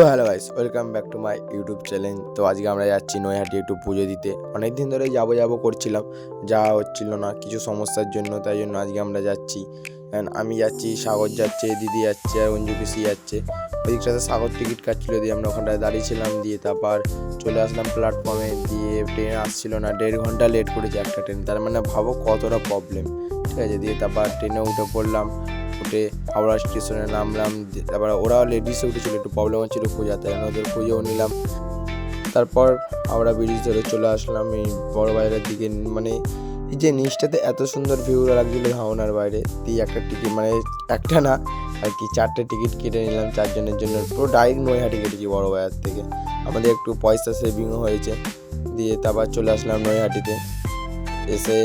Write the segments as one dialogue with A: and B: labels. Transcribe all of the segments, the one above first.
A: তো hello guys welcome back to my YouTube channel তো আজকে আমরা যাচ্ছি নৈহাটি একটু পুজো দিতে। অনেক দিন ধরে যাব যাব করছিলাম, যাওয়া হচ্ছিল না, কিছু সমস্যার জন্য, তাই জন্য আজকে আমরা যাচ্ছি। আমি যাচ্ছি, সাগর যাচ্ছে, দিদি যাচ্ছে, আর অঞ্জু পিসি যাচ্ছে। ওইদিকটাতে সাগর টিকিট কাটছিল দিয়ে আমরা ওখানটায় দাঁড়িয়েছিলাম দিয়ে তারপর চলে আসলাম প্ল্যাটফর্মে দিয়ে ট্রেন আসছিল না, দেড় ঘণ্টা লেট করেছে একটা ট্রেন তার মানে ভাবো কতটা প্রবলেম ঠিক আছে, দিয়ে তারপর ট্রেনে উঠে পড়লাম। উঠে হাওড়া স্টেশনে নামলাম তারপর ওরাও লেডিসে উঠেছিল, একটু প্রবলেম হচ্ছিল খোঁজাতে ওদের খুঁজেও নিলাম। তারপর হাওড়া ব্রিজ ধরে চলে আসলাম এই বড় বাইরের দিকে মানে এই যে নিচটাতে এত সুন্দর ভিউ লাগছিল হাওনার বাইরে, দিয়ে একটা টিকিট মানে একটা না, আর কি চারটে টিকিট কেটে নিলাম চারজনের জন্য, পুরো ডাইরেক্ট নৈহাটি কেটেছি বড় বাজার থেকে। আমাদের একটু পয়সা সেভিংও হয়েছে, দিয়ে তারপর চলে আসলাম নৈহাটিতে। এসে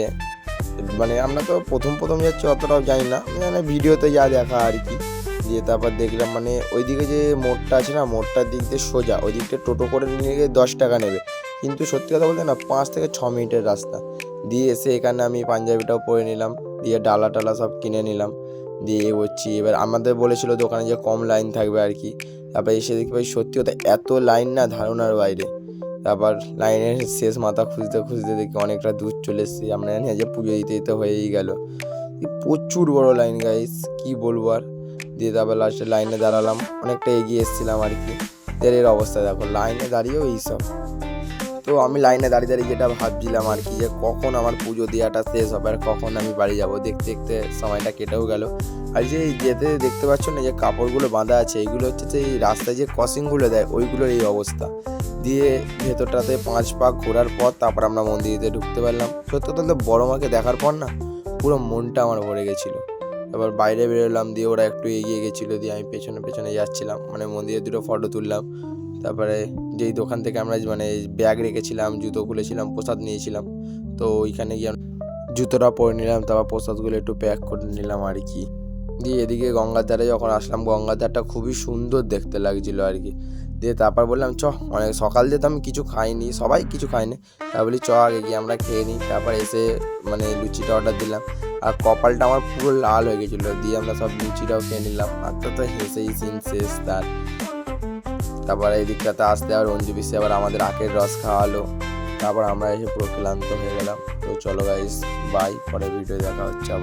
A: মানে আমরা তো প্রথম প্রথম যাচ্ছি, অতটাও জানি না। মানে ভিডিওতে যা দেখা আর কি। দিয়ে তারপর দেখলাম মানে ওইদিকে যে মোড়টা আছে না, মোড়টার দিক দিয়ে সোজা। ওই দিকটা টোটো করে নিয়ে গিয়ে দশ টাকা নেবে। কিন্তু সত্যি কথা বলতে না, পাঁচ থেকে ছ মিনিটের রাস্তা। দিয়ে এসে এখানে আমি পাঞ্জাবিটাও পরে নিলাম। দিয়ে ডালা টালা সব কিনে নিলাম। দিয়ে এগোচ্ছি এবার আমাদের বলেছিল দোকানে যে কম লাইন থাকবে আর কি। তারপর এসে দেখি ভাই, সত্যি কথা এত লাইন না ধারণার বাইরে। তারপর লাইনের শেষ মাথা খুঁজতে খুঁজতে দেখি অনেকটা দূর চলে এসেছি। আমরা জানি যে পুজো দিতে দিতে হয়েই গেল। প্রচুর বড় লাইন গাইস কি বলব আর? দিয়ে তারপর লাস্টে লাইনে দাঁড়ালাম। অনেকটা এগিয়ে এসেছিলাম আর কি। এর অবস্থা দেখো লাইনে দাঁড়িয়েও এইসব। তো আমি লাইনে দাঁড়িয়ে দাঁড়িয়ে যেটা ভাবছিলাম আর কি যে কখন আমার পুজো দেওয়াটা শেষ হবে আর কখন আমি বাড়ি যাব, দেখতে দেখতে সময়টা কেটেও গেল। আর যে যেতে দেখতে পাচ্ছ না যে কাপড়গুলো বাঁধা আছে এইগুলো হচ্ছে যে এই রাস্তায় যে ক্রসিংগুলো দেয়, ওইগুলোর এই অবস্থা। দিয়ে ভেতরটাতে পাঁচ পাক ঘোরার পর তারপর আমরা মন্দিরেতে ঢুকতে পারলাম। সত্যি কথা বড় মাকে দেখার পর না পুরো মনটা আমার ভরে গেছিল। এবার বাইরে বেরোলাম দিয়ে ওরা একটু এগিয়ে গেছিল দিয়ে আমি পেছনে পেছনে যাচ্ছিলাম। মানে মন্দিরে দুটো ফটো তুললাম। তারপরে যেই দোকান থেকে আমরা মানে ব্যাগ রেখেছিলাম, জুতো খুলেছিলাম, প্রসাদ নিয়েছিলাম, তো ওইখানে গিয়ে জুতোটা পরে নিলাম, তারপর প্রসাদগুলো একটু প্যাক করে নিলাম আর কি। দিয়ে এদিকে গঙ্গার ধারে যখন আসলাম গঙ্গার ধারটা খুবই সুন্দর দেখতে লাগছিল আর কি। দিয়ে তারপর বললাম, চ, অনেক সকাল দিয়ে তো আমি কিছু খাইনি, সবাই কিছু খাইনি তারপর বলি, চ, আগে গিয়ে আমরা খেয়ে নিই। তারপর এসে মানে লুচিটা অর্ডার দিলাম। আর কপালটা আমার পুরো লাল হয়ে গেছিল। দিয়ে আমরা সব লুচিটাও খেয়ে নিলাম। আর তো তো হেসেই সিন শেষ তার। তারপরে এই দিকটাতে আসতে আবার অঞ্জু পিসে আবার আমাদের আখের রস খাওয়ালো। তারপর আমরা এসে পুরো ক্লান্ত হয়ে গেলাম। তো চলো গাইস বাই পরে ভিডিও দেখা হচ্ছে আবার।